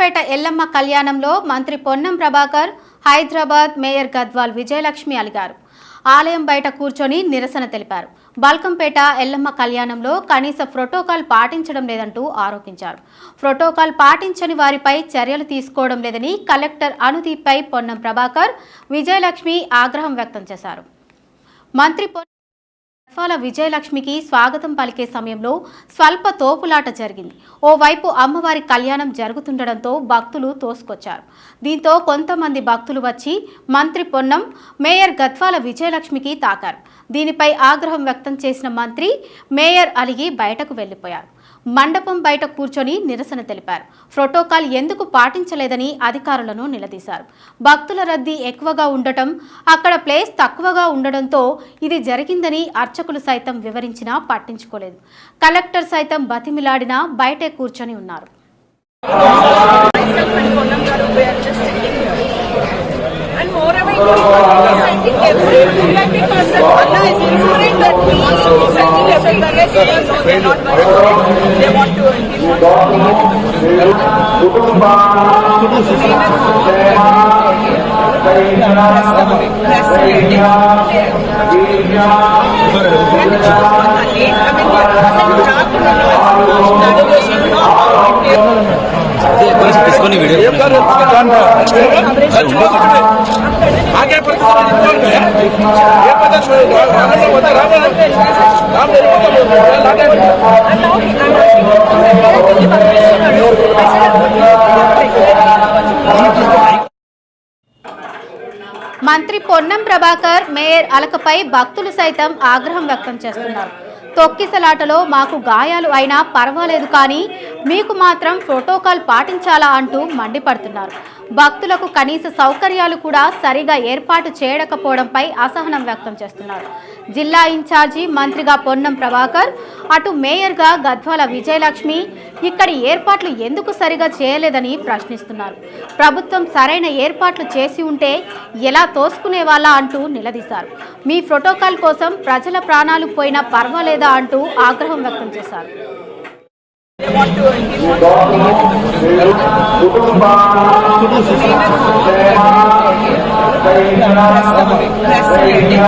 పేట ఎల్లమ్మ కళ్యాణంలో మంత్రి పొన్నం ప్రభాకర్ హైదరాబాద్ మేయర్ గద్వాల్ విజయలక్ష్మి అలిగారు. ఆలయం బయట కూర్చొని నిరసన తెలిపారు. బల్కంపేట ఎల్లమ్మ కళ్యాణంలో కనీస ప్రోటోకాల్ పాటించడం లేదంటూ ఆరోపించారు. ప్రోటోకాల్ పాటించని వారిపై చర్యలు తీసుకోవడం లేదని కలెక్టర్ అనుదీప్పై పొన్నం ప్రభాకర్ విజయలక్ష్మి ఆగ్రహం వ్యక్తం చేశారు. మంత్రి పొన్నం విజయలక్ష్మికి స్వాగతం పలికే సమయంలో స్వల్ప తోపులాట జరిగింది. ఓవైపు అమ్మవారి కళ్యాణం జరుగుతుండడంతో భక్తులు తోసుకొచ్చారు. దీంతో కొంతమంది భక్తులు వచ్చి మంత్రి పొన్నం మేయర్ గద్వాల విజయలక్ష్మికి తాకారు. దీనిపై ఆగ్రహం వ్యక్తం చేసిన మంత్రి మేయర్ అలిగి బయటకు వెళ్ళిపోయారు మండపం బయట కూర్చొని నిరసన తెలిపారు. ప్రోటోకాల్ ఎందుకు పాటించలేదని అధికారులను నిలదీశారు. భక్తుల రద్దీ ఎక్కువగా ఉండటం అక్కడ ప్లేస్ తక్కువగా ఉండడంతో ఇది జరిగిందని అర్చకులు సైతం వివరించినా పట్టించుకోలేదు. కలెక్టర్ సైతం బతిమిలాడినా బయటే కూర్చొని ఉన్నారు. And it is every VIP person. Allah is ensuring that we social baggage, they also they not working. They want to give more इसको नहीं वीडियो आगे पर ये पता छोड़ो राम राम మంత్రి పొన్నం ప్రభాకర్ మేయర్ అలకపై భక్తులు సైతం ఆగ్రహం వ్యక్తం చేస్తున్నారు. తొక్కిసలాటలో మాకు గాయాలు అయినా పర్వాలేదు కానీ మీకు మాత్రం ప్రోటోకాల్ పాటించాలా అంటూ మండిపడుతున్నారు. భక్తులకు కనీస సౌకర్యాలు కూడా సరిగా ఏర్పాటు చేయకపోవడంపై అసహనం వ్యక్తం చేస్తున్నారు. జిల్లా ఇన్ఛార్జి మంత్రిగా పొన్నం ప్రభాకర్ అటు మేయర్గా గద్వాల విజయలక్ష్మి ఇక్కడి ఏర్పాట్లు ఎందుకు సరిగా చేయలేదని ప్రశ్నిస్తున్నారు. ప్రభుత్వం సరైన ఏర్పాట్లు చేసి ఉంటే ఎలా తోసుకునే వాళ్ళ అంటూ నిలదీశారు. మీ ప్రోటోకాల్ కోసం ప్రజల ప్రాణాలు పోయినా పర్వాలేదా అంటూ ఆగ్రహం వ్యక్తం చేశారు. కుటుంబ